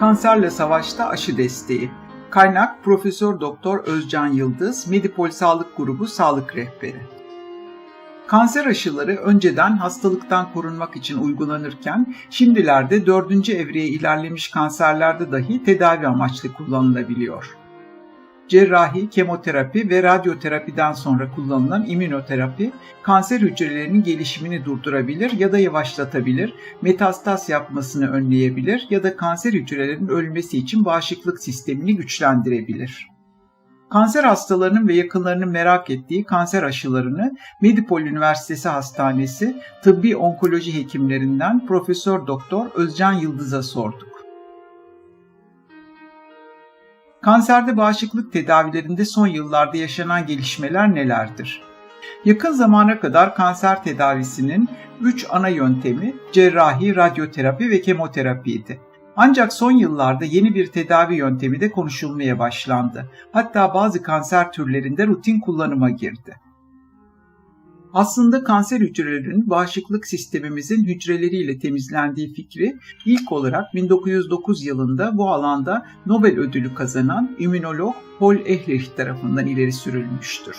Kanserle Savaşta Aşı Desteği. Kaynak Profesör Doktor Özcan Yıldız, Medipol Sağlık Grubu Sağlık Rehberi. Kanser aşıları önceden hastalıktan korunmak için uygulanırken şimdilerde dördüncü evreye ilerlemiş kanserlerde dahi tedavi amaçlı kullanılabiliyor cerrahi, kemoterapi ve radyoterapiden sonra kullanılan immünoterapi kanser hücrelerinin gelişimini durdurabilir ya da yavaşlatabilir, metastaz yapmasını önleyebilir ya da kanser hücrelerinin ölmesi için bağışıklık sistemini güçlendirebilir. Kanser hastalarının ve yakınlarının merak ettiği kanser aşılarını Medipol Üniversitesi Hastanesi tıbbi onkoloji hekimlerinden Profesör Doktor Özcan Yıldız'a sorduk. Kanserde bağışıklık tedavilerinde son yıllarda yaşanan gelişmeler nelerdir? Yakın zamana kadar kanser tedavisinin 3 ana yöntemi cerrahi, radyoterapi ve kemoterapiydi. Ancak son yıllarda yeni bir tedavi yöntemi de konuşulmaya başlandı. Hatta bazı kanser türlerinde rutin kullanıma girdi. Aslında kanser hücrelerinin bağışıklık sistemimizin hücreleriyle temizlendiği fikri ilk olarak 1909 yılında bu alanda Nobel ödülü kazanan immünolog Paul Ehrlich tarafından ileri sürülmüştür.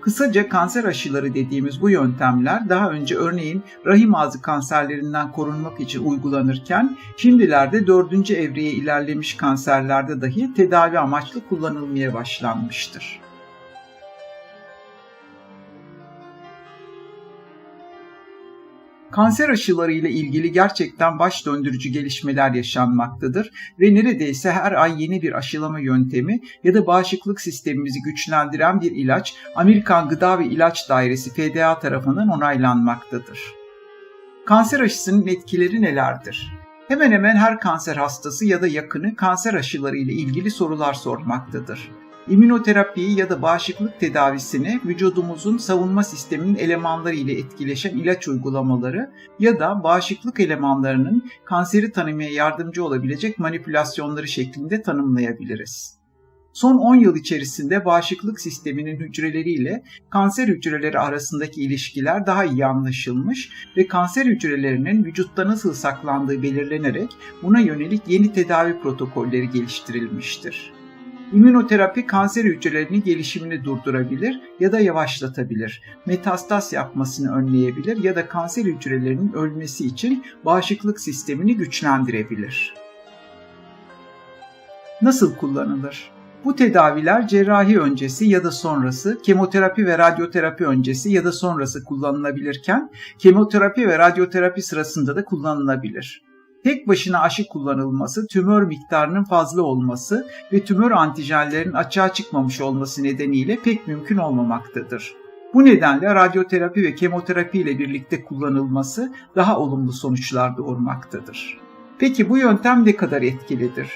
Kısaca kanser aşıları dediğimiz bu yöntemler daha önce örneğin rahim ağzı kanserlerinden korunmak için uygulanırken şimdilerde dördüncü evreye ilerlemiş kanserlerde dahi tedavi amaçlı kullanılmaya başlanmıştır. Kanser aşıları ile ilgili gerçekten baş döndürücü gelişmeler yaşanmaktadır ve neredeyse her ay yeni bir aşılama yöntemi ya da bağışıklık sistemimizi güçlendiren bir ilaç Amerikan Gıda ve İlaç Dairesi FDA tarafından onaylanmaktadır. Kanser aşısının etkileri nelerdir? Hemen hemen her kanser hastası ya da yakını kanser aşıları ile ilgili sorular sormaktadır. İmmünoterapiyi ya da bağışıklık tedavisini vücudumuzun savunma sisteminin elemanları ile etkileşen ilaç uygulamaları ya da bağışıklık elemanlarının kanseri tanımaya yardımcı olabilecek manipülasyonları şeklinde tanımlayabiliriz. Son 10 yıl içerisinde bağışıklık sisteminin hücreleriyle kanser hücreleri arasındaki ilişkiler daha iyi anlaşılmış ve kanser hücrelerinin vücutta nasıl saklandığı belirlenerek buna yönelik yeni tedavi protokolleri geliştirilmiştir. İmmünoterapi kanser hücrelerinin gelişimini durdurabilir ya da yavaşlatabilir. Metastas yapmasını önleyebilir ya da kanser hücrelerinin ölmesi için bağışıklık sistemini güçlendirebilir. Nasıl kullanılır? Bu tedaviler cerrahi öncesi ya da sonrası, kemoterapi ve radyoterapi öncesi ya da sonrası kullanılabilirken, kemoterapi ve radyoterapi sırasında da kullanılabilir tek başına aşı kullanılması, tümör miktarının fazla olması ve tümör antijenlerin açığa çıkmamış olması nedeniyle pek mümkün olmamaktadır. Bu nedenle radyoterapi ve kemoterapi ile birlikte kullanılması daha olumlu sonuçlar doğurmaktadır. Peki bu yöntem ne kadar etkilidir?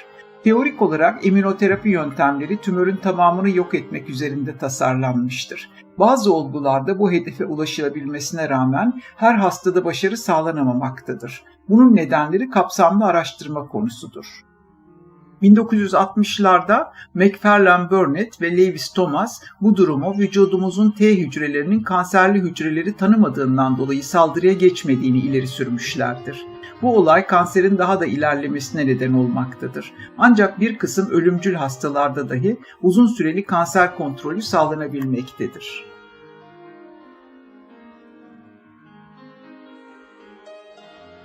Teorik olarak immünoterapi yöntemleri tümörün tamamını yok etmek üzerinde tasarlanmıştır. Bazı olgularda bu hedefe ulaşılabilmesine rağmen her hastada başarı sağlanamamaktadır. Bunun nedenleri kapsamlı araştırma konusudur. 1960'larda McFarlane Burnett ve Lewis Thomas bu durumu vücudumuzun T hücrelerinin kanserli hücreleri tanımadığından dolayı saldırıya geçmediğini ileri sürmüşlerdir. Bu olay kanserin daha da ilerlemesine neden olmaktadır. Ancak bir kısım ölümcül hastalarda dahi uzun süreli kanser kontrolü sağlanabilmektedir.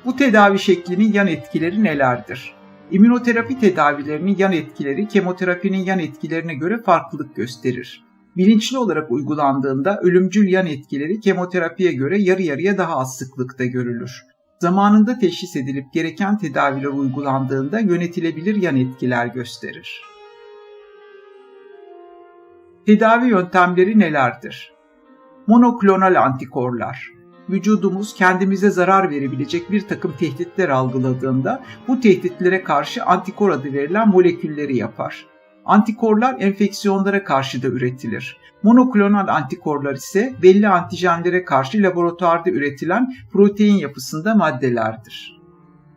Bu tedavi şeklinin yan etkileri nelerdir? İmmünoterapi tedavilerinin yan etkileri kemoterapinin yan etkilerine göre farklılık gösterir. Bilinçli olarak uygulandığında ölümcül yan etkileri kemoterapiye göre yarı yarıya daha az sıklıkta görülür. Zamanında teşhis edilip gereken tedaviler uygulandığında yönetilebilir yan etkiler gösterir. Tedavi yöntemleri nelerdir? Monoklonal antikorlar vücudumuz kendimize zarar verebilecek bir takım tehditler algıladığında bu tehditlere karşı antikor adı verilen molekülleri yapar. Antikorlar enfeksiyonlara karşı da üretilir. Monoklonal antikorlar ise belli antijenlere karşı laboratuvarda üretilen protein yapısında maddelerdir.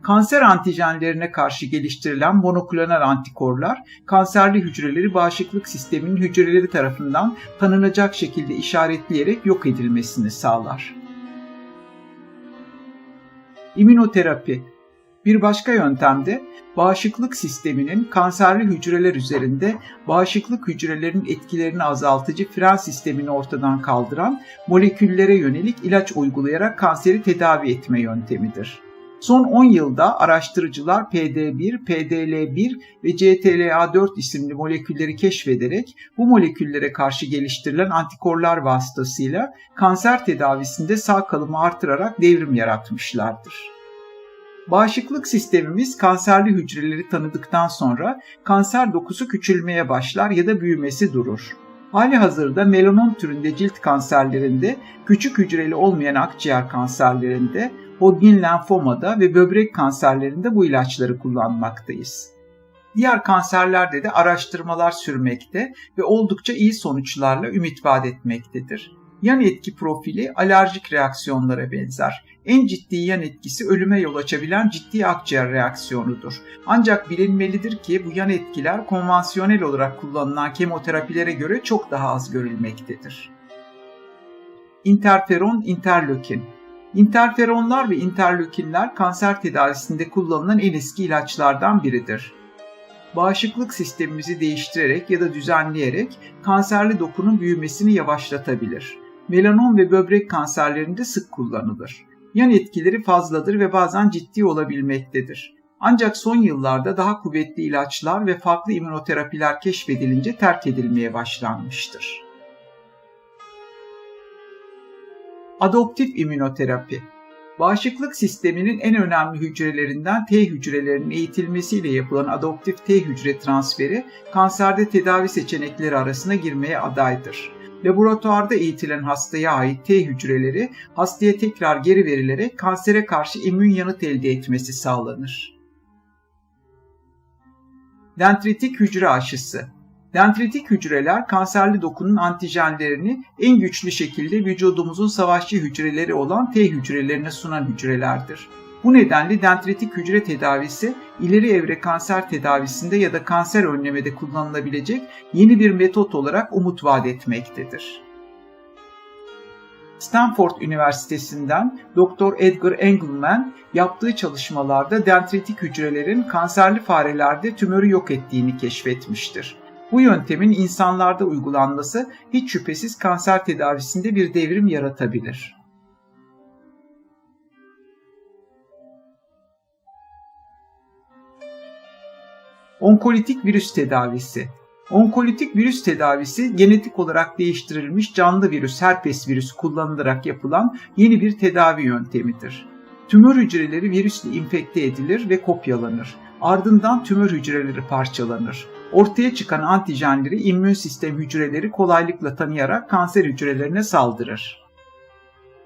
Kanser antijenlerine karşı geliştirilen monoklonal antikorlar, kanserli hücreleri bağışıklık sisteminin hücreleri tarafından tanınacak şekilde işaretleyerek yok edilmesini sağlar. İmmünoterapi Bir başka yöntemde bağışıklık sisteminin kanserli hücreler üzerinde bağışıklık hücrelerinin etkilerini azaltıcı fren sistemini ortadan kaldıran moleküllere yönelik ilaç uygulayarak kanseri tedavi etme yöntemidir. Son 10 yılda araştırıcılar PD1, PDL1 ve CTLA4 isimli molekülleri keşfederek bu moleküllere karşı geliştirilen antikorlar vasıtasıyla kanser tedavisinde sağ kalımı artırarak devrim yaratmışlardır. Bağışıklık sistemimiz kanserli hücreleri tanıdıktan sonra kanser dokusu küçülmeye başlar ya da büyümesi durur. Hali hazırda melanom türünde cilt kanserlerinde, küçük hücreli olmayan akciğer kanserlerinde, Hodgkin lenfomada ve böbrek kanserlerinde bu ilaçları kullanmaktayız. Diğer kanserlerde de araştırmalar sürmekte ve oldukça iyi sonuçlarla ümit vaat etmektedir. Yan etki profili alerjik reaksiyonlara benzer. En ciddi yan etkisi ölüme yol açabilen ciddi akciğer reaksiyonudur. Ancak bilinmelidir ki bu yan etkiler konvansiyonel olarak kullanılan kemoterapilere göre çok daha az görülmektedir. Interferon, interleukin İnterferonlar ve interleukinler kanser tedavisinde kullanılan en eski ilaçlardan biridir. Bağışıklık sistemimizi değiştirerek ya da düzenleyerek kanserli dokunun büyümesini yavaşlatabilir. Melanom ve böbrek kanserlerinde sık kullanılır. Yan etkileri fazladır ve bazen ciddi olabilmektedir. Ancak son yıllarda daha kuvvetli ilaçlar ve farklı immünoterapiler keşfedilince terk edilmeye başlanmıştır. Adoptif immünoterapi Bağışıklık sisteminin en önemli hücrelerinden T hücrelerinin eğitilmesiyle yapılan adoptif T hücre transferi kanserde tedavi seçenekleri arasına girmeye adaydır. Laboratuvarda eğitilen hastaya ait T hücreleri hastaya tekrar geri verilerek kansere karşı immün yanıt elde etmesi sağlanır. Dendritik hücre aşısı Dendritik hücreler kanserli dokunun antijenlerini en güçlü şekilde vücudumuzun savaşçı hücreleri olan T hücrelerine sunan hücrelerdir. Bu nedenle dendritik hücre tedavisi ileri evre kanser tedavisinde ya da kanser önlemede kullanılabilecek yeni bir metot olarak umut vaat etmektedir. Stanford Üniversitesi'nden Dr. Edgar Engelman yaptığı çalışmalarda dendritik hücrelerin kanserli farelerde tümörü yok ettiğini keşfetmiştir. Bu yöntemin insanlarda uygulanması hiç şüphesiz kanser tedavisinde bir devrim yaratabilir. Onkolitik virüs tedavisi Onkolitik virüs tedavisi genetik olarak değiştirilmiş canlı virüs herpes virüs kullanılarak yapılan yeni bir tedavi yöntemidir. Tümör hücreleri virüsle infekte edilir ve kopyalanır. Ardından tümör hücreleri parçalanır. Ortaya çıkan antijenleri immün sistem hücreleri kolaylıkla tanıyarak kanser hücrelerine saldırır.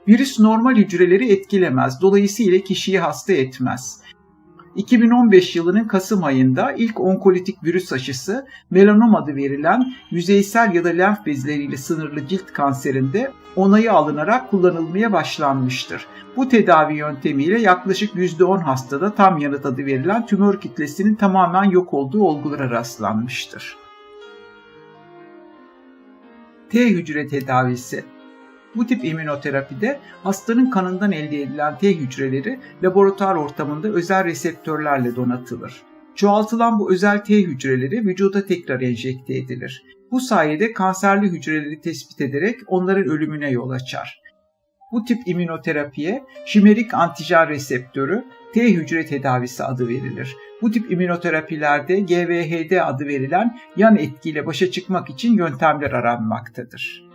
Virüs normal hücreleri etkilemez, dolayısıyla kişiyi hasta etmez. 2015 yılının Kasım ayında ilk onkolitik virüs aşısı melanom adı verilen yüzeysel ya da lenf bezleriyle sınırlı cilt kanserinde onayı alınarak kullanılmaya başlanmıştır. Bu tedavi yöntemiyle yaklaşık %10 hastada tam yanıt adı verilen tümör kitlesinin tamamen yok olduğu olgulara rastlanmıştır. T hücre tedavisi bu tip immünoterapide hastanın kanından elde edilen T hücreleri laboratuvar ortamında özel reseptörlerle donatılır. Çoğaltılan bu özel T hücreleri vücuda tekrar enjekte edilir. Bu sayede kanserli hücreleri tespit ederek onların ölümüne yol açar. Bu tip immünoterapiye şimerik antijen reseptörü T hücre tedavisi adı verilir. Bu tip immünoterapilerde GVHD adı verilen yan etkiyle başa çıkmak için yöntemler aranmaktadır.